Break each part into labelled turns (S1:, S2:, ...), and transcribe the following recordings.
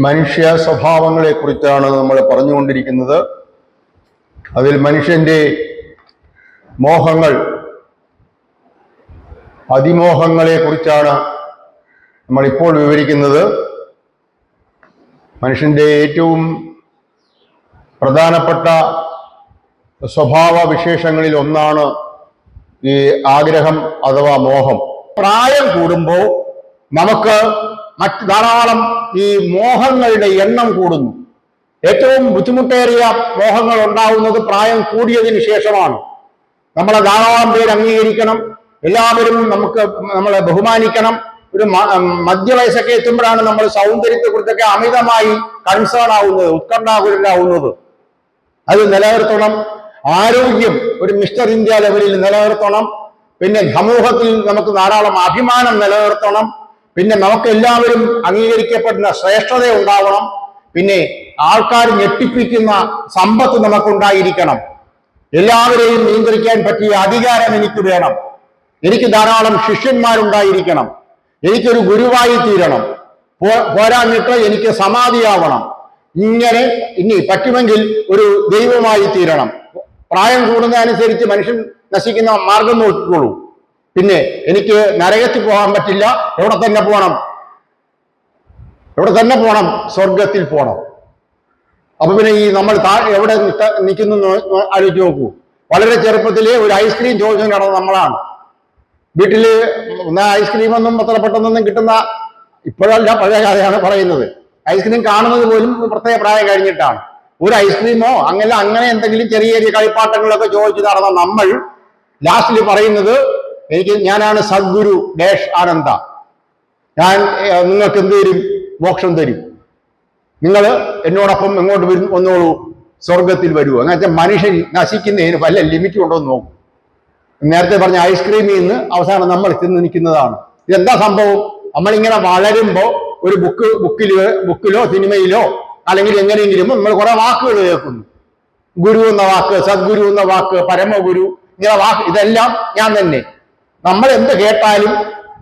S1: മനുഷ്യ സ്വഭാവങ്ങളെ കുറിച്ചാണ് നമ്മൾ പറഞ്ഞുകൊണ്ടിരിക്കുന്നത്. അതിൽ മനുഷ്യന്റെ മോഹങ്ങൾ അതിമോഹങ്ങളെ കുറിച്ചാണ് നമ്മൾ ഇപ്പോൾ വിവരിക്കുന്നത്. മനുഷ്യന്റെ ഏറ്റവും പ്രധാനപ്പെട്ട സ്വഭാവ വിശേഷങ്ങളിൽ ഒന്നാണ് ഈ ആഗ്രഹം അഥവാ മോഹം.
S2: പ്രായം കൂടുമ്പോൾ നമുക്ക് മറ്റ് ധാരാളം ഈ മോഹങ്ങളുടെ എണ്ണം കൂടുന്നു. ഏറ്റവും ബുദ്ധിമുട്ടേറിയ മോഹങ്ങൾ ഉണ്ടാവുന്നത് പ്രായം കൂടിയതിന് ശേഷമാണ്. നമ്മളെ ധാരാളം പേര് അംഗീകരിക്കണം. എല്ലാവരും നമുക്ക് നമ്മളെ ബഹുമാനിക്കണം. ഒരു മധ്യവയസ്സൊക്കെ എത്തുമ്പോഴാണ് നമ്മൾ സൗന്ദര്യത്തെ കുറിച്ചൊക്കെ അമിതമായി കൺസേൺ ആവുന്നത് ഉത്കണ്ഠാകുലരാവുന്നത്. അത് നിലനിർത്തണം. ആരോഗ്യം ഒരു മിസ്റ്റർ ഇന്ത്യ ലെവലിൽ നിലനിർത്തണം. പിന്നെ സമൂഹത്തിൽ നമുക്ക് ധാരാളം അഭിമാനം നിലനിർത്തണം. പിന്നെ നമുക്ക് എല്ലാവരും അംഗീകരിക്കപ്പെടുന്ന ശ്രേഷ്ഠത ഉണ്ടാവണം. പിന്നെ ആൾക്കാർ ഞെട്ടിപ്പിക്കുന്ന സമ്പത്ത് നമുക്കുണ്ടായിരിക്കണം. എല്ലാവരെയും നിയന്ത്രിക്കാൻ പറ്റിയ അധികാരം എനിക്ക് വേണം. എനിക്ക് ധാരാളം ശിഷ്യന്മാരുണ്ടായിരിക്കണം. എനിക്കൊരു ഗുരുവായി തീരണം. പോരാഞ്ഞിട്ട് എനിക്ക് സമാധിയാവണം. ഇങ്ങനെ ഇനി പറ്റുമെങ്കിൽ ഒരു ദൈവമായി തീരണം. പ്രായം കൂടുന്നതനുസരിച്ച് മനുഷ്യൻ നശിക്കുന്ന മാർഗം നോക്കിക്കോളൂ. പിന്നെ എനിക്ക് നരകത്തിൽ പോകാൻ പറ്റില്ല. എവിടെ തന്നെ പോകണം എവിടെ തന്നെ പോകണം സ്വർഗത്തിൽ പോകണം അപ്പൊ പിന്നെ ഈ നമ്മൾ എവിടെ നിൽക്കുന്നു ആലോചിച്ച് നോക്കൂ. വളരെ ചെറുപ്പത്തിലെ ഒരു ഐസ്ക്രീം ചോദിച്ചു നടന്ന നമ്മളാണ്. ഒന്ന് ഐസ്ക്രീം ഒന്നും അത്ര പെട്ടെന്നൊന്നും കിട്ടുന്ന ഇപ്പോഴല്ല പഴയ കഥയാണ് പറയുന്നത്. ഐസ്ക്രീം കാണുന്നത് പോലും പ്രത്യേക പ്രായം കഴിഞ്ഞിട്ടാണ്. ഒരു ഐസ്ക്രീമോ അങ്ങനെ അങ്ങനെ എന്തെങ്കിലും ചെറിയ ചെറിയ കളിപ്പാട്ടങ്ങളൊക്കെ ചോദിച്ചു നടന്ന നമ്മൾ ലാസ്റ്റിൽ പറയുന്നത് എനിക്ക് ഞാനാണ് സദ്ഗുരു ഡേഷ് ആനന്ദ. ഞാൻ നിങ്ങൾക്ക് എന്ത് തരും? മോക്ഷം തരും. നിങ്ങൾ എന്നോടൊപ്പം എങ്ങോട്ട് വരും? വന്നോളൂ. സ്വർഗത്തിൽ വരുമോ എന്ന് വെച്ചാൽ മനുഷ്യൻ നശിക്കുന്നതിന് വല്ല ലിമിറ്റ് ഉണ്ടോ എന്ന് നോക്കും. നേരത്തെ പറഞ്ഞ ഐസ്ക്രീമിൽ നിന്ന് അവസാനം നമ്മൾ തിന്ന് നിൽക്കുന്നതാണ്. ഇതെന്താ സംഭവം? നമ്മളിങ്ങനെ വളരുമ്പോൾ ഒരു ബുക്ക് ബുക്കിലോ ബുക്കിലോ സിനിമയിലോ അല്ലെങ്കിൽ എങ്ങനെയെങ്കിലും നമ്മൾ കുറെ വാക്കുകൾ കേൾക്കുന്നു. ഗുരു എന്ന വാക്ക് സദ്ഗുരു എന്ന വാക്ക് പരമഗുരു ഇങ്ങനെ വാക്ക് ഇതെല്ലാം ഞാൻ തന്നെ. നമ്മൾ എന്ത് കേട്ടാലും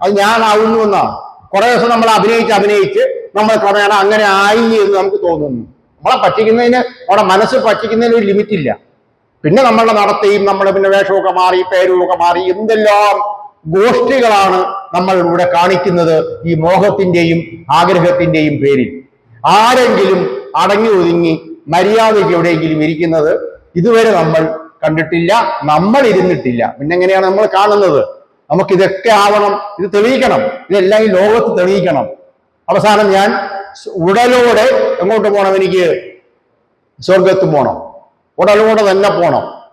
S2: അത് ഞാനാവുന്നു എന്നാണ് കുറെ ദിവസം നമ്മൾ അഭിനയിച്ച് അഭിനയിച്ച് നമ്മൾ ക്രമേണ അങ്ങനെ ആയി എന്ന് നമുക്ക് തോന്നുന്നു. നമ്മളെ പറ്റിക്കുന്നതിന് നമ്മുടെ മനസ്സ് പറ്റിക്കുന്നതിന് ഒരു ലിമിറ്റ് ഇല്ല പിന്നെ നമ്മളുടെ നടത്തിയും നമ്മുടെ പിന്നെ വേഷമൊക്കെ മാറി പേരുമൊക്കെ മാറി എന്തെല്ലാം ഗോഷ്ഠികളാണ് നമ്മൾ ഇവിടെ കാണിക്കുന്നത് ഈ മോഹത്തിന്റെയും ആഗ്രഹത്തിന്റെയും പേരിൽ. ആരെങ്കിലും അടങ്ങി ഒതുങ്ങി മര്യാദയ്ക്ക് എവിടെയെങ്കിലും ഇരിക്കുന്നത് ഇതുവരെ നമ്മൾ കണ്ടിട്ടില്ല നമ്മൾ ഇരുന്നിട്ടില്ല. പിന്നെങ്ങനെയാണ് നമ്മൾ കാണുന്നത്? നമുക്ക് ഇതൊക്കെ ആവണം. ഇത് തെളിയിക്കണം. ഇതെല്ലാം ഈ ലോകത്ത് തെളിയിക്കണം. അവസാനം ഞാൻ ഉടലോടെ എങ്ങോട്ട് പോകണം എനിക്ക്? സ്വർഗത്ത് പോകണം ഉടലോടെ തന്നെ പോകണം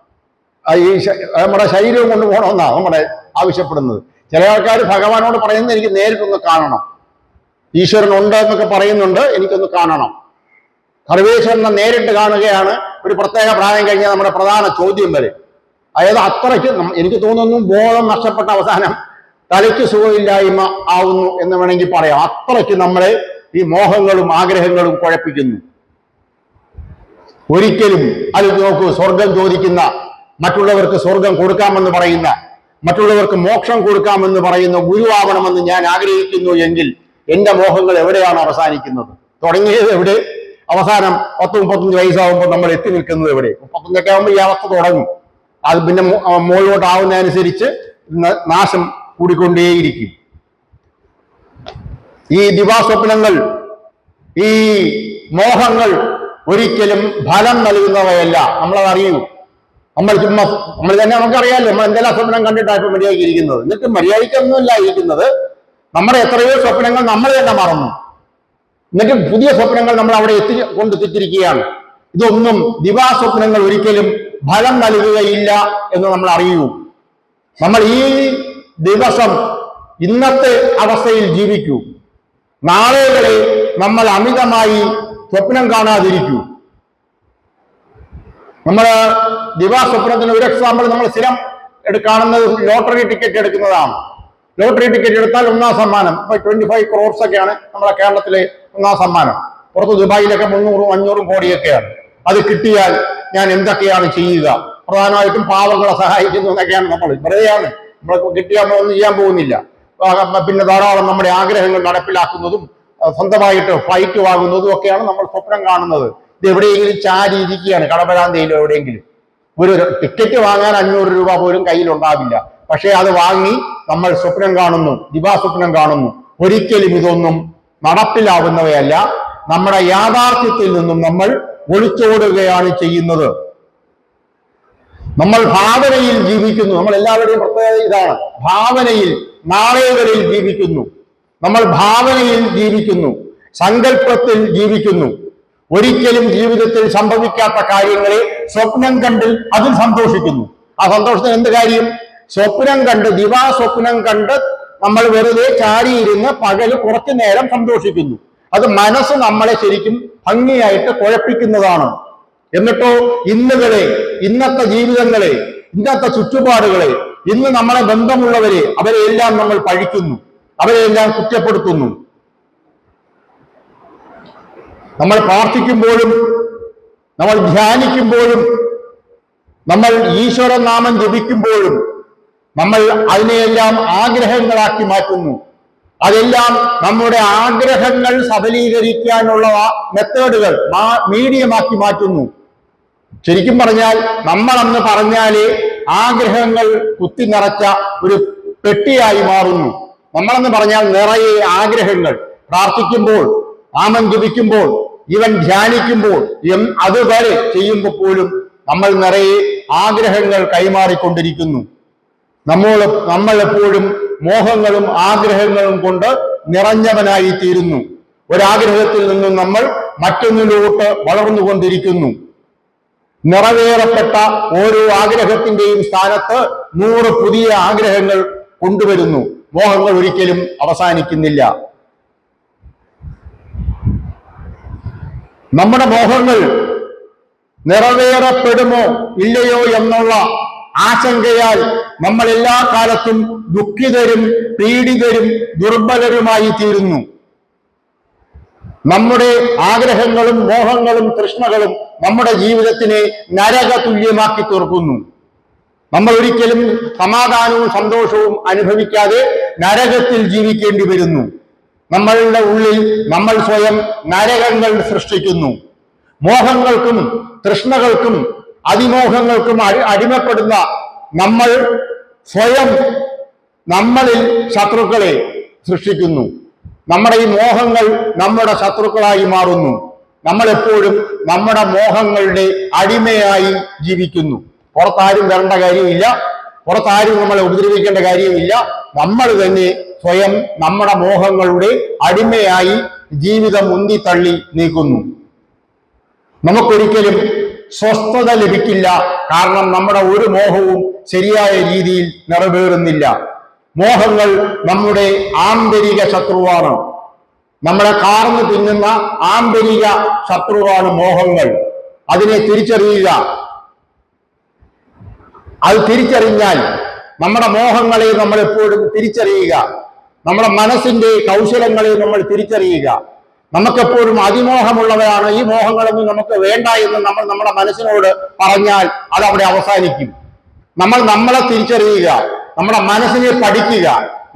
S2: ഈ നമ്മുടെ ശരീരം കൊണ്ട് പോകണമെന്നാണ് നമ്മുടെ ആവശ്യപ്പെടുന്നത്. ചില ആൾക്കാർ ഭഗവാനോട് പറയുന്നത് എനിക്ക് നേരിട്ടൊന്ന് കാണണം. ഈശ്വരൻ ഉണ്ട് എന്നൊക്കെ പറയുന്നുണ്ട് എനിക്കൊന്ന് കാണണം. സർവേശ്വരനെ നേരിട്ട് കാണുകയാണ്. ഒരു പ്രത്യേക പ്രായം കഴിഞ്ഞാൽ നമ്മുടെ പ്രധാന ചോദ്യം വരെ. അതായത് അത്രയ്ക്ക് എനിക്ക് തോന്നുന്നു ബോധം നഷ്ടപ്പെട്ട അവസാനം തലയ്ക്ക് സുഖമില്ലായ്മ ആവുന്നു എന്ന് വേണമെങ്കിൽ പറയാം. അത്രയ്ക്ക് നമ്മളെ ഈ മോഹങ്ങളും ആഗ്രഹങ്ങളും കുഴപ്പിക്കുന്നു. ഒരിക്കലും അത് നോക്കൂ സ്വർഗം ചോദിക്കുന്ന മറ്റുള്ളവർക്ക് സ്വർഗം കൊടുക്കാമെന്ന് പറയുന്ന മറ്റുള്ളവർക്ക് മോക്ഷം കൊടുക്കാമെന്ന് പറയുന്ന ഗുരുവാവണമെന്ന് ഞാൻ ആഗ്രഹിക്കുന്നു എങ്കിൽ എന്റെ മോഹങ്ങൾ എവിടെയാണ് അവസാനിക്കുന്നത്? തുടങ്ങിയത് എവിടെ? അവസാനം പത്ത് മുപ്പത്തഞ്ച് വയസ്സാകുമ്പോൾ നമ്മൾ എത്തി നിൽക്കുന്നത് എവിടെ? മുപ്പത്തഞ്ചൊക്കെ ആകുമ്പോൾ ഈ അവസ്ഥ തുടങ്ങും. അത് പിന്നെ മുകളിലോട്ടാവുന്നതനുസരിച്ച് നാശം കൂടിക്കൊണ്ടേയിരിക്കും. ഈ ദിവാസ്വപ്നങ്ങൾ ഈ മോഹങ്ങൾ ഒരിക്കലും ഫലം നൽകുന്നവയല്ല. നമ്മളത് അറിയൂ. നമ്മൾ ചുമ്മാ നമ്മൾ തന്നെ നമുക്കറിയാമല്ലോ നമ്മൾ എന്തെല്ലാം സ്വപ്നം കണ്ടിട്ടാണ് ഇപ്പൊ മര്യാദയ്ക്ക് ഇരിക്കുന്നത് എന്നിട്ട് മര്യാദയ്ക്കൊന്നുമല്ല ഇരിക്കുന്നത്. നമ്മുടെ എത്രയോ സ്വപ്നങ്ങൾ നമ്മൾ തന്നെ മറന്നു. എന്നിട്ട് പുതിയ സ്വപ്നങ്ങൾ നമ്മൾ അവിടെ എത്തി കൊണ്ടെത്തിച്ചിരിക്കുകയാണ് ഇതൊന്നും ദിവാസ്വപ്നങ്ങൾ ഒരിക്കലും ഫലം നൽകുകയില്ല എന്ന് നമ്മൾ അറിയൂ. നമ്മൾ ഈ ദിവസം ഇന്നത്തെ അവസ്ഥയിൽ ജീവിക്കൂ. നാളെകളെ നമ്മൾ അമിതമായി സ്വപ്നം കാണാതിരിക്കൂ. നമ്മൾ ദിവാസ്വപ്നത്തിന് ഒരു എക്സാമ്പിൾ നമ്മൾ സ്ഥിരം കാണുന്നത് ലോട്ടറി ടിക്കറ്റ് എടുക്കുന്നതാണ്. ലോട്ടറി ടിക്കറ്റ് എടുത്താൽ ഒന്നാം സമ്മാനം. ഇപ്പൊ ട്വന്റി ഫൈവ് ക്രോർസ് ഒക്കെയാണ് നമ്മുടെ കേരളത്തിലെ ഒന്നാം സമ്മാനം. പുറത്ത് ദുബായിലൊക്കെ മുന്നൂറും അഞ്ഞൂറും കോടിയൊക്കെയാണ്. അത് കിട്ടിയാൽ ഞാൻ എന്തൊക്കെയാണ് ചെയ്യുക? പ്രധാനമായിട്ടും പാവങ്ങളെ സഹായിക്കുന്നു എന്നൊക്കെയാണ് നമ്മൾ. വെറുതെയാണ്. നമ്മൾ കിട്ടിയാൽ നമ്മൾ ഒന്നും ചെയ്യാൻ പോകുന്നില്ല. പിന്നെ ധാരാളം നമ്മുടെ ആഗ്രഹങ്ങൾ നടപ്പിലാക്കുന്നതും സ്വന്തമായിട്ട് ഫ്ലൈറ്റ് വാങ്ങുന്നതും ഒക്കെയാണ് നമ്മൾ സ്വപ്നം കാണുന്നത്. ഇത് എവിടെയെങ്കിലും ചാരി ഇരിക്കുകയാണ്. കടപരാന്തയിലോ എവിടെയെങ്കിലും. ഒരു ടിക്കറ്റ് വാങ്ങാൻ അഞ്ഞൂറ് രൂപ പോലും കയ്യിലുണ്ടാവില്ല. പക്ഷേ അത് വാങ്ങി നമ്മൾ സ്വപ്നം കാണുന്നു ദിവാസ്വപ്നം കാണുന്നു. ഒരിക്കലും ഇതൊന്നും നടപ്പിലാവുന്നവയല്ല. നമ്മുടെ യാഥാർത്ഥ്യത്തിൽ നിന്നും നമ്മൾ ഒളിച്ചോടുകയാണ് ചെയ്യുന്നത്. നമ്മൾ ഭാവനയിൽ ജീവിക്കുന്നു. നമ്മൾ എല്ലാവരുടെയും പ്രത്യേകത ഇതാണ്. ഭാവനയിൽ നാളെകളിൽ ജീവിക്കുന്നു. നമ്മൾ ഭാവനയിൽ ജീവിക്കുന്നു. സങ്കല്പത്തിൽ ജീവിക്കുന്നു. ഒരിക്കലും ജീവിതത്തിൽ സംഭവിക്കാത്ത കാര്യങ്ങളെ സ്വപ്നം കണ്ട് അതിൽ സന്തോഷിക്കുന്നു. ആ സന്തോഷത്തിന് എന്ത് കാര്യം? സ്വപ്നം കണ്ട് ദിവാ സ്വപ്നം കണ്ട് നമ്മൾ വെറുതെ ചാടിയിരുന്ന് പകൽ കുറച്ചു നേരം സന്തോഷിക്കുന്നു. അത് മനസ്സ് നമ്മളെ ശരിക്കും ഭംഗിയായിട്ട് കുഴപ്പിക്കുന്നതാണ്. എന്നിട്ടോ ഇന്നുകളെ ഇന്നത്തെ ജീവിതങ്ങളെ ഇന്നത്തെ ചുറ്റുപാടുകളെ ഇന്ന് നമ്മളെ ബന്ധമുള്ളവരെ അവരെ എല്ലാം നമ്മൾ പഴിക്കുന്നു. അവരെ എല്ലാം കുറ്റപ്പെടുത്തുന്നു. നമ്മൾ പ്രാർത്ഥിക്കുമ്പോഴും നമ്മൾ ധ്യാനിക്കുമ്പോഴും നമ്മൾ ഈശ്വര നാമം ജപിക്കുമ്പോഴും നമ്മൾ അതിനെയെല്ലാം ആഗ്രഹങ്ങളാക്കി മാറ്റുന്നു. അതെല്ലാം നമ്മുടെ ആഗ്രഹങ്ങൾ സഫലീകരിക്കാനുള്ള മെത്തേഡുകൾ മീഡിയമാക്കി മാറ്റുന്നു. ശരിക്കും പറഞ്ഞാൽ നമ്മൾ അന്ന് പറഞ്ഞാലേ ആഗ്രഹങ്ങൾ കുത്തി നിറച്ച ഒരു പെട്ടിയായി മാറുന്നു. നമ്മളെന്ന് പറഞ്ഞാൽ നിറയെ ആഗ്രഹങ്ങൾ പ്രാർത്ഥിക്കുമ്പോൾ ആമൻ ജപിക്കുമ്പോൾ ഇവൻ ധ്യാനിക്കുമ്പോൾ അതുവരെ ചെയ്യുമ്പോൾ പോലും നമ്മൾ നിറയെ ആഗ്രഹങ്ങൾ കൈമാറിക്കൊണ്ടിരിക്കുന്നു. നമ്മൾ എപ്പോഴും മോഹങ്ങളും ആഗ്രഹങ്ങളും കൊണ്ട് നിറഞ്ഞവനായി തീരുന്നു ഒരാഗ്രഹത്തിൽ നിന്നും നമ്മൾ മറ്റൊന്നിലോട്ട് വളർന്നുകൊണ്ടിരിക്കുന്നു. നിറവേറപ്പെട്ട ഓരോ ആഗ്രഹത്തിന്റെയും സ്ഥാനത്ത് നൂറ് പുതിയ ആഗ്രഹങ്ങൾ കൊണ്ടുവരുന്നു. മോഹങ്ങൾ ഒരിക്കലും അവസാനിക്കുന്നില്ല. നമ്മുടെ മോഹങ്ങൾ നിറവേറപ്പെടുമോ ഇല്ലയോ എന്നുള്ള ആശങ്കയാൽ നമ്മൾ എല്ലാ കാലത്തും ദുഃഖിതരും പീഡിതരും ദുർബലരുമായി തീരുന്നു. നമ്മുടെ ആഗ്രഹങ്ങളും മോഹങ്ങളും തൃഷ്ണകളും നമ്മുടെ ജീവിതത്തിനെ നരക തുല്യമാക്കി തീർക്കുന്നു. നമ്മൾ ഒരിക്കലും സമാധാനവും സന്തോഷവും അനുഭവിക്കാതെ നരകത്തിൽ ജീവിക്കേണ്ടി വരുന്നു. നമ്മളുടെ ഉള്ളിൽ നമ്മൾ സ്വയം നരകങ്ങൾ സൃഷ്ടിക്കുന്നു. മോഹങ്ങൾക്കും തൃഷ്ണകൾക്കും അതിമോഹങ്ങൾക്കും അടി- അടിമപ്പെടുന്ന നമ്മൾ സ്വയം നമ്മളിൽ ശത്രുക്കളെ സൃഷ്ടിക്കുന്നു. നമ്മുടെ ഈ മോഹങ്ങൾ നമ്മുടെ ശത്രുക്കളായി മാറുന്നു. നമ്മളെപ്പോഴും നമ്മുടെ മോഹങ്ങളുടെ അടിമയായി ജീവിക്കുന്നു. പുറത്താരും വരേണ്ട കാര്യമില്ല. പുറത്താരും നമ്മളെ ഉപദ്രവിക്കേണ്ട കാര്യമില്ല. നമ്മൾ തന്നെ സ്വയം നമ്മുടെ മോഹങ്ങളുടെ അടിമയായി ജീവിതം ഉന്തിത്തള്ളി നീക്കുന്നു. നമുക്കൊരിക്കലും സ്വസ്ഥത ലഭിക്കില്ല. കാരണം നമ്മുടെ ഒരു മോഹവും ശരിയായ രീതിയിൽ നിറവേറുന്നില്ല. മോഹങ്ങൾ നമ്മുടെ ആന്തരിക ശത്രുവാണ്. നമ്മളെ കാർന്ന് തിന്നുന്ന ആന്തരിക ശത്രുവാണ് മോഹങ്ങൾ. അതിനെ തിരിച്ചറിയുക. അത് തിരിച്ചറിഞ്ഞാൽ നമ്മുടെ മോഹങ്ങളെ നമ്മൾ എപ്പോഴും തിരിച്ചറിയുക. നമ്മുടെ മനസ്സിന്റെ കൗശലങ്ങളെ നമ്മൾ തിരിച്ചറിയുക. നമുക്കെപ്പോഴും അതിമോഹമുള്ളവരാണ്. ഈ മോഹങ്ങളൊന്നും നമുക്ക് വേണ്ട എന്ന് നമ്മൾ നമ്മുടെ മനസ്സിനോട് പറഞ്ഞാൽ അത് അവിടെ അവസാനിക്കും. നമ്മൾ നമ്മളെ തിരിച്ചറിയുക നമ്മുടെ മനസ്സിനെ പഠിക്കുക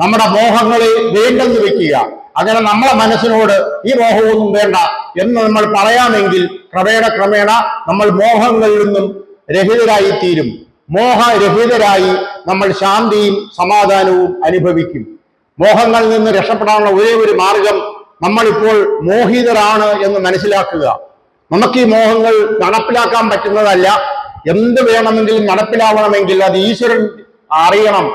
S2: നമ്മുടെ മോഹങ്ങളെ വേണ്ടെന്ന് വെക്കുക. അങ്ങനെ നമ്മളെ മനസ്സിനോട് ഈ മോഹമൊന്നും വേണ്ട എന്ന് നമ്മൾ പറയാമെങ്കിൽ ക്രമേണ ക്രമേണ നമ്മൾ മോഹങ്ങളിൽ നിന്നും രഹിതരായി തീരും മോഹരഹിതരായി നമ്മൾ ശാന്തിയും സമാധാനവും അനുഭവിക്കും. മോഹങ്ങളിൽ നിന്ന് രക്ഷപ്പെടാനുള്ള ഒരേ ഒരു മാർഗം നമ്മളിപ്പോൾ മോഹിതരാണ് എന്ന് മനസ്സിലാക്കുക. നമുക്ക് ഈ മോഹങ്ങൾ നടപ്പിലാക്കാൻ പറ്റുന്നതല്ല. എന്ത് വേണമെങ്കിലും നടപ്പിലാവണമെങ്കിൽ അത് ഈശ്വരൻ അറിയണം.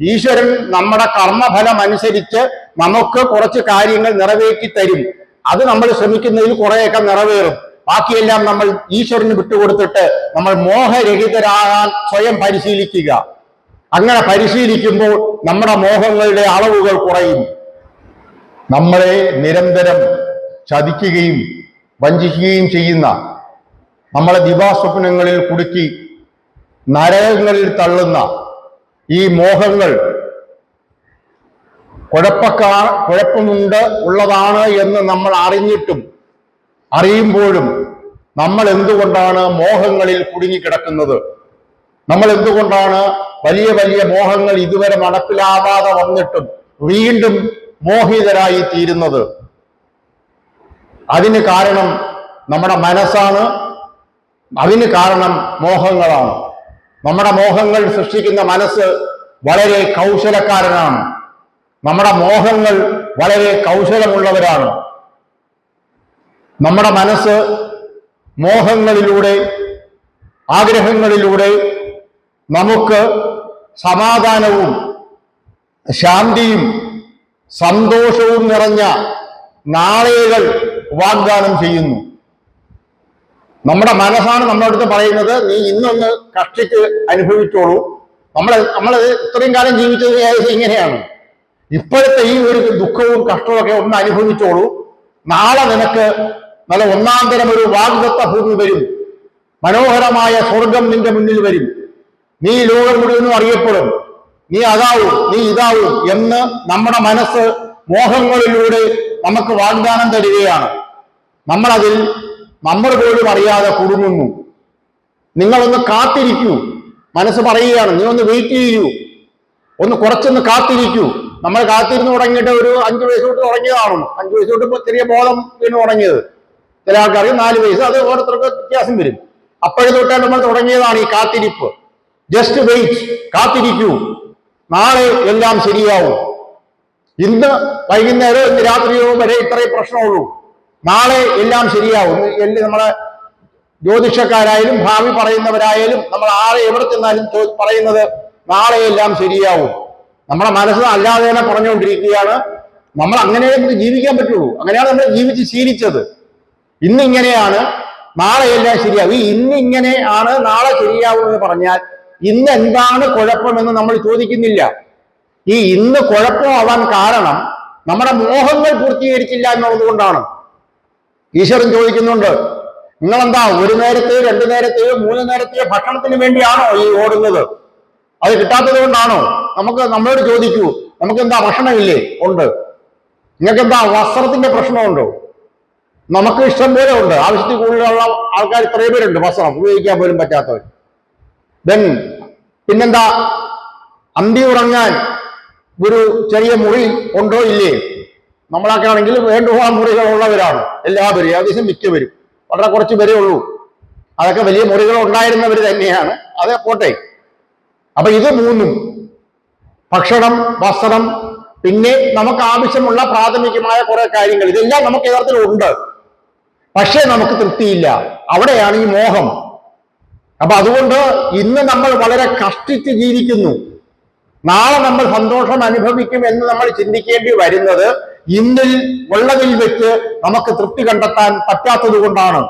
S2: ഈശ്വരൻ നമ്മുടെ കർമ്മഫലം അനുസരിച്ച് നമുക്ക് കുറച്ച് കാര്യങ്ങൾ നിറവേറ്റി തരും. അത് നമ്മൾ ശ്രമിക്കുന്നതിൽ കുറെയൊക്കെ നിറവേറും. ബാക്കിയെല്ലാം നമ്മൾ ഈശ്വരന് വിട്ടുകൊടുത്തിട്ട് നമ്മൾ മോഹരഹിതരാകാൻ സ്വയം പരിശീലിക്കുക. അങ്ങനെ പരിശീലിക്കുമ്പോൾ നമ്മുടെ മോഹങ്ങളുടെ അളവുകൾ കുറയും. നമ്മളെ നിരന്തരം ചതിക്കുകയും വഞ്ചിക്കുകയും ചെയ്യുന്ന നമ്മളെ ദിവാസ്വപ്നങ്ങളിൽ കുടുക്കി നരകങ്ങളിൽ തള്ളുന്ന ഈ മോഹങ്ങൾ കുഴപ്പക്കാ കുഴപ്പമുണ്ട് ഉള്ളതാണ് എന്ന് നമ്മൾ അറിഞ്ഞിട്ടും അറിയുമ്പോഴും നമ്മൾ എന്തുകൊണ്ടാണ് മോഹങ്ങളിൽ കുടുങ്ങിക്കിടക്കുന്നത്? നമ്മൾ എന്തുകൊണ്ടാണ് വലിയ വലിയ മോഹങ്ങൾ ഇതുവരെ നടപ്പിലാവാതെ വന്നിട്ടും വീണ്ടും മോഹിതരായി തീരുന്നത്. അതിന് കാരണം നമ്മുടെ മനസ്സാണ്. അതിന് കാരണം മോഹങ്ങളാണ്. നമ്മുടെ മോഹങ്ങൾ സൃഷ്ടിക്കുന്ന മനസ്സ് വളരെ കൗശലക്കാരനാണ്. നമ്മുടെ മോഹങ്ങൾ വളരെ കൗശലമുള്ളവരാണ്. നമ്മുടെ മനസ്സ് മോഹങ്ങളിലൂടെ ആഗ്രഹങ്ങളിലൂടെ നമുക്ക് സമാധാനവും ശാന്തിയും സന്തോഷവും നിറഞ്ഞ നാളെകൾ വാഗ്ദാനം ചെയ്യുന്നു. നമ്മുടെ മനസ്സാണ് നമ്മുടെ അടുത്ത് പറയുന്നത് നീ ഇന്നൊന്ന് കഷ്ടിച്ച് അനുഭവിച്ചോളൂ. നമ്മൾ നമ്മൾ ഇത്രയും കാലം ജീവിച്ചത് ഇങ്ങനെയാണ്. ഇപ്പോഴത്തെ ഈ ഒരു ദുഃഖവും കഷ്ടവും ഒക്കെ ഒന്ന് അനുഭവിച്ചോളൂ. നാളെ നിനക്ക് നല്ല ഒന്നാം തരം ഒരു വാഗ്ദത്ത ഭൂമി വരും. മനോഹരമായ സ്വർഗം നിന്റെ മുന്നിൽ വരും. നീ ലോകം മുഴുവനും അറിയപ്പെടും. നീ അതാവും നീ ഇതാവും എന്ന് നമ്മുടെ മനസ്സ് മോഹങ്ങളിലൂടെ നമുക്ക് വാഗ്ദാനം തരികയാണ്. നമ്മളതിൽ നമ്മൾ പോലും അറിയാതെ കുടുങ്ങുന്നു. നിങ്ങളൊന്ന് കാത്തിരിക്കൂ. മനസ്സ് പറയുകയാണ് നീ ഒന്ന് വെയിറ്റ് ചെയ്യൂ. ഒന്ന് കുറച്ചൊന്ന് കാത്തിരിക്കൂ. നമ്മൾ കാത്തിരുന്ന് തുടങ്ങിയിട്ട് ഒരു അഞ്ചു വയസ്സ് തൊട്ട് തുടങ്ങിയതാണ് അഞ്ചു വയസ്സ് തൊട്ട് ചെറിയ ബോധം വീണ് തുടങ്ങിയത്. ചില ആൾക്കാർക്ക് നാല് വയസ്സ് അത് ഓരോരുത്തർക്ക് വ്യത്യാസം വരും. അപ്പോഴേ തൊട്ടേ നമ്മൾ തുടങ്ങിയതാണ് ഈ കാത്തിരിപ്പ്. ജസ്റ്റ് വെയിറ്റ് കാത്തിരിക്കൂ. നാളെ എല്ലാം ശരിയാവും. ഇന്ന് വൈകുന്നേരം ഇന്ന് രാത്രിയോ വരെ ഇത്രയും പ്രശ്നമുള്ളൂ. നാളെ എല്ലാം ശരിയാവും. നമ്മളെ ജ്യോതിഷക്കാരായാലും ഭാവി പറയുന്നവരായാലും നമ്മൾ ആരെ എവിടെ ചെന്നാലും പറയുന്നത് നാളെ എല്ലാം ശരിയാവും. നമ്മുടെ മനസ്സ് അല്ലാതെ തന്നെ പറഞ്ഞുകൊണ്ടിരിക്കുകയാണ്. നമ്മൾ അങ്ങനെ നമുക്ക് ജീവിക്കാൻ പറ്റുള്ളൂ. അങ്ങനെയാണ് നമ്മൾ ജീവിച്ച് ശീലിച്ചത്. ഇന്നിങ്ങനെയാണ് നാളെ എല്ലാം ശരിയാവും. ഈ ഇന്നിങ്ങനെ ആണ് നാളെ ശരിയാവും എന്ന് പറഞ്ഞാൽ ഇന്ന് എന്താണ് കുഴപ്പമെന്ന് നമ്മൾ ചോദിക്കുന്നില്ല. ഈ ഇന്ന് കുഴപ്പമാവാൻ കാരണം നമ്മുടെ മോഹങ്ങൾ പൂർത്തീകരിച്ചില്ല എന്നുള്ളതുകൊണ്ടാണ്. ഈശ്വരൻ ചോദിക്കുന്നുണ്ട് നിങ്ങളെന്താ ഒരു നേരത്തെയോ രണ്ടു നേരത്തെയോ മൂന്ന് നേരത്തെയോ ഭക്ഷണത്തിന് വേണ്ടിയാണോ ഈ ഓടുന്നത്? അത് കിട്ടാത്തത് കൊണ്ടാണോ? നമുക്ക് നമ്മളോട് ചോദിക്കൂ നമുക്ക് എന്താ ഭക്ഷണമില്ലേ? ഉണ്ട്. നിങ്ങൾക്ക് എന്താ വസ്ത്രത്തിന്റെ പ്രശ്നമുണ്ടോ? നമുക്ക് ഇഷ്ടം പോലെ ഉണ്ട്. ആവശ്യത്തിൽ കൂടുതലുള്ള ആൾക്കാർ ഇത്രയും പേരുണ്ട് വസ്ത്രം ഉപയോഗിക്കാൻ പോലും പറ്റാത്തവർ. ദെൻ പിന്നെന്താ? അന്തി ഉറങ്ങാൻ ഒരു ചെറിയ മുറി ഉണ്ടോ ഇല്ലേ? നമ്മളൊക്കെ ആണെങ്കിൽ വേണ്ടുപോകാൻ മുറികളുള്ളവരാണ്. എല്ലാവരും ഏകദേശം മിക്കവരും. വളരെ കുറച്ച് പേരേ ഉള്ളൂ. അതൊക്കെ വലിയ മുറികൾ ഉണ്ടായിരുന്നവർ തന്നെയാണ്. അത് പോട്ടെ. അപ്പൊ ഇത് മൂന്നും. ഭക്ഷണം വസ്ത്രം പിന്നെ നമുക്ക് ആവശ്യമുള്ള പ്രാഥമികമായ കുറെ കാര്യങ്ങൾ. ഇതെല്ലാം നമുക്ക് യഥാർത്ഥത്തിൽ ഉണ്ട്. പക്ഷേ നമുക്ക് തൃപ്തിയില്ല. അവിടെയാണ് ഈ മോഹം. അപ്പൊ അതുകൊണ്ട് ഇന്ന് നമ്മൾ വളരെ കഷ്ടിച്ച് ജീവിക്കുന്നു. നാളെ നമ്മൾ സന്തോഷം അനുഭവിക്കും എന്ന് നമ്മൾ ചിന്തിക്കേണ്ടി വരുന്നത് ഇന്നിൽ ഉള്ളതിൽ വെച്ച് നമുക്ക് തൃപ്തി കണ്ടെത്താൻ പറ്റാത്തത് കൊണ്ടാണ്.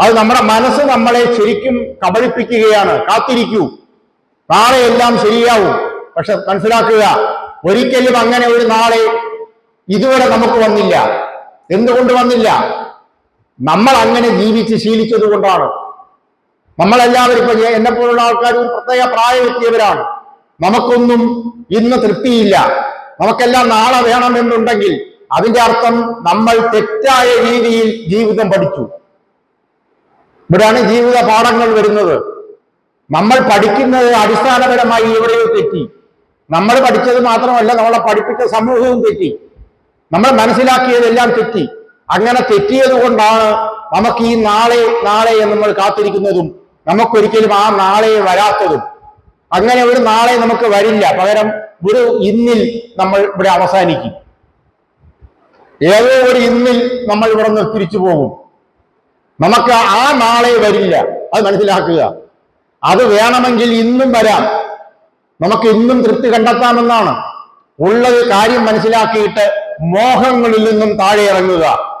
S2: അത് നമ്മുടെ മനസ്സ് നമ്മളെ ശരിക്കും കബളിപ്പിക്കുകയാണ്. കാത്തിരിക്കൂ. നാളെ എല്ലാം ശരിയാവും. പക്ഷെ മനസ്സിലാക്കുക ഒരിക്കലും അങ്ങനെ ഒരു നാളെ ഇതുവരെ നമുക്ക് വന്നില്ല. എന്തുകൊണ്ട് വന്നില്ല? നമ്മൾ അങ്ങനെ ജീവിച്ച് ശീലിച്ചത് കൊണ്ടാണ്. നമ്മളെല്ലാവരും ഇപ്പൊ എന്നെ പോലുള്ള ആൾക്കാർ ഒരു പ്രത്യേക പ്രായമെത്തിയവരാണ്. നമുക്കൊന്നും ഇന്ന് തൃപ്തിയില്ല. നമുക്കെല്ലാം നാളെ വേണമെന്നുണ്ടെങ്കിൽ അതിന്റെ അർത്ഥം നമ്മൾ തെറ്റായ രീതിയിൽ ജീവിതം പഠിച്ചു. ഇവിടെയാണ് ജീവിത പാഠങ്ങൾ വരുന്നത്. നമ്മൾ പഠിക്കുന്നത് അടിസ്ഥാനപരമായി എവിടെയോ തെറ്റി. നമ്മൾ പഠിച്ചത് മാത്രമല്ല നമ്മളെ പഠിപ്പിച്ച സമൂഹവും തെറ്റി. നമ്മൾ മനസ്സിലാക്കിയതെല്ലാം തെറ്റി. അങ്ങനെ തെറ്റിയത് കൊണ്ടാണ് നമുക്ക് ഈ നാളെ നാളെ എന്ന് നമ്മൾ കാത്തിരിക്കുന്നതും നമുക്കൊരിക്കലും ആ നാളെ വരാത്തതും. അങ്ങനെ ഒരു നാളെ നമുക്ക് വരില്ല. പകരം ഒരു ഇന്നിൽ നമ്മൾ ഇവിടെ അവസാനിക്കും. ഏതോ ഒരു ഇന്നിൽ നമ്മൾ ഇവിടെ നിന്ന് തിരിച്ചു പോകും. നമുക്ക് ആ നാളെ വരില്ല. അത് മനസ്സിലാക്കുക. അത് വേണമെങ്കിൽ ഇന്നും വരാം. നമുക്ക് ഇന്നും തൃപ്തി കണ്ടെത്താമെന്നാണ്. ഉള്ളത് കാര്യം മനസ്സിലാക്കിയിട്ട് മോഹങ്ങളിൽ നിന്നും താഴെ ഇറങ്ങുക.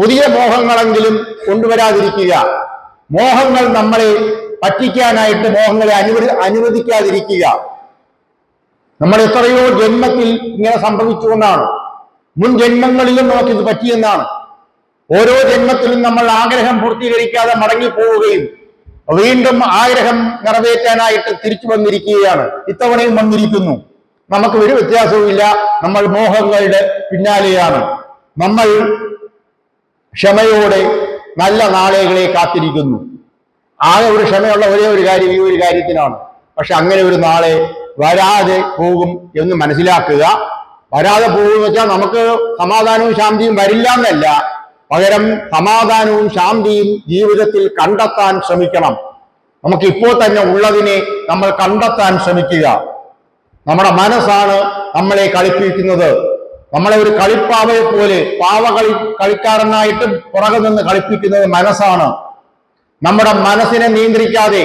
S2: പുതിയ മോഹങ്ങളെങ്കിലും കൊണ്ടുവരാതിരിക്കുക. മോഹങ്ങൾ നമ്മളെ പറ്റിക്കാനായിട്ട് മോഹങ്ങളെ അനുവദി അനുവദിക്കാതിരിക്കുക. നമ്മൾ എത്രയോ ജന്മത്തിൽ ഇങ്ങനെ സംഭവിച്ചുകൊണ്ടാണ് മുൻ ജന്മങ്ങളിലും നമുക്കിത് പറ്റിയെന്നാണ്. ഓരോ ജന്മത്തിലും നമ്മൾ ആഗ്രഹം പൂർത്തീകരിക്കാതെ മടങ്ങിപ്പോവുകയും വീണ്ടും ആഗ്രഹം നിറവേറ്റാനായിട്ട് തിരിച്ചു വന്നിരിക്കുകയാണ്. ഇത്തവണയും വന്നിരിക്കുന്നു. നമുക്ക് ഒരു വ്യത്യാസവുമില്ല. നമ്മൾ മോഹങ്ങളുടെ പിന്നാലെയാണ്. നമ്മൾ ക്ഷമയോടെ നല്ല നാളുകളെ കാത്തിരിക്കുന്നു. ആകെ ഒരു ക്ഷമയുള്ള ഒരേ ഒരു കാര്യം ഈ ഒരു കാര്യത്തിനാണ്. പക്ഷെ അങ്ങനെ ഒരു നാളെ വരാതെ പോകും എന്ന് മനസ്സിലാക്കുക. വരാതെ പോകുമെന്ന് വെച്ചാൽ നമുക്ക് സമാധാനവും ശാന്തിയും വരില്ല എന്നല്ല. പകരം സമാധാനവും ശാന്തിയും ജീവിതത്തിൽ കണ്ടെത്താൻ ശ്രമിക്കണം. നമുക്ക് ഇപ്പോൾ തന്നെ ഉള്ളതിനെ നമ്മൾ കണ്ടെത്താൻ ശ്രമിക്കുക. നമ്മുടെ മനസ്സാണ് നമ്മളെ കളിപ്പിക്കുന്നത്. നമ്മളെ ഒരു കളിപ്പാവയെ പോലെ പാവ കളി കളിക്കാരനായിട്ട് പുറകെ നിന്ന് കളിപ്പിക്കുന്നത് മനസ്സാണ്. നമ്മുടെ മനസ്സിനെ നിയന്ത്രിക്കാതെ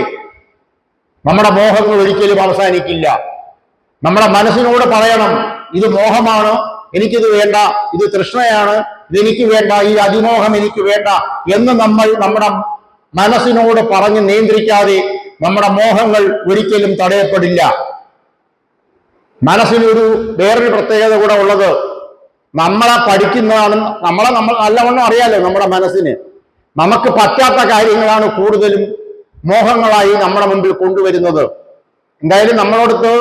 S2: നമ്മുടെ മോഹങ്ങൾ ഒരിക്കലും അവസാനിക്കില്ല. നമ്മുടെ മനസ്സിനോട് പറയണം ഇത് മോഹമാണ് എനിക്കിത് വേണ്ട ഇത് തൃഷ്ണയാണ് ഇതെനിക്ക് വേണ്ട ഈ അതിമോഹം എനിക്ക് വേണ്ട എന്ന് നമ്മൾ നമ്മുടെ മനസ്സിനോട് പറഞ്ഞ് നിയന്ത്രിക്കാതെ നമ്മുടെ മോഹങ്ങൾ ഒരിക്കലും തടയപ്പെടില്ല. മനസ്സിനൊരു വേറൊരു പ്രത്യേകത കൂടെ ഉള്ളത് നമ്മളെ പഠിക്കുന്നതാണ് നമ്മളെ നമ്മൾ നല്ലവണ്ണം അറിയാലോ നമ്മുടെ മനസ്സിന്. നമുക്ക് പറ്റാത്ത കാര്യങ്ങളാണ് കൂടുതലും മോഹങ്ങളായി നമ്മുടെ മുമ്പിൽ കൊണ്ടുവരുന്നത്. എന്തായാലും നമ്മളോടത്ത്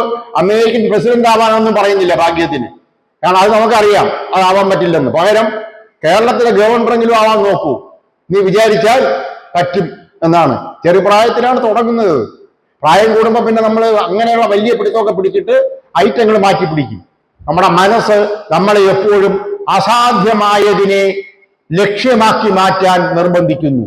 S2: അമേരിക്കൻ പ്രസിഡന്റ് ആവാനൊന്നും പറയുന്നില്ല ഭാഗ്യത്തിന്. കാരണം അത് നമുക്കറിയാം അതാവാൻ പറ്റില്ലെന്ന്. പകരം കേരളത്തിലെ ഗവർണറെങ്കിലും ആവാൻ നോക്കൂ. നീ വിചാരിച്ചാൽ പറ്റും എന്നാണ്. ചെറുപ്രായത്തിലാണ് തുടങ്ങുന്നത്. പ്രായം കൂടുമ്പോൾ പിന്നെ നമ്മൾ അങ്ങനെയുള്ള വലിയ പിടുത്തമൊക്കെ പിടിച്ചിട്ട് ഐറ്റങ്ങൾ മാറ്റി പിടിക്കും. നമ്മുടെ മനസ്സ് നമ്മളെ എപ്പോഴും അസാധ്യമായതിനെ ലക്ഷ്യമാക്കി മാറ്റാൻ നിർബന്ധിക്കുന്നു.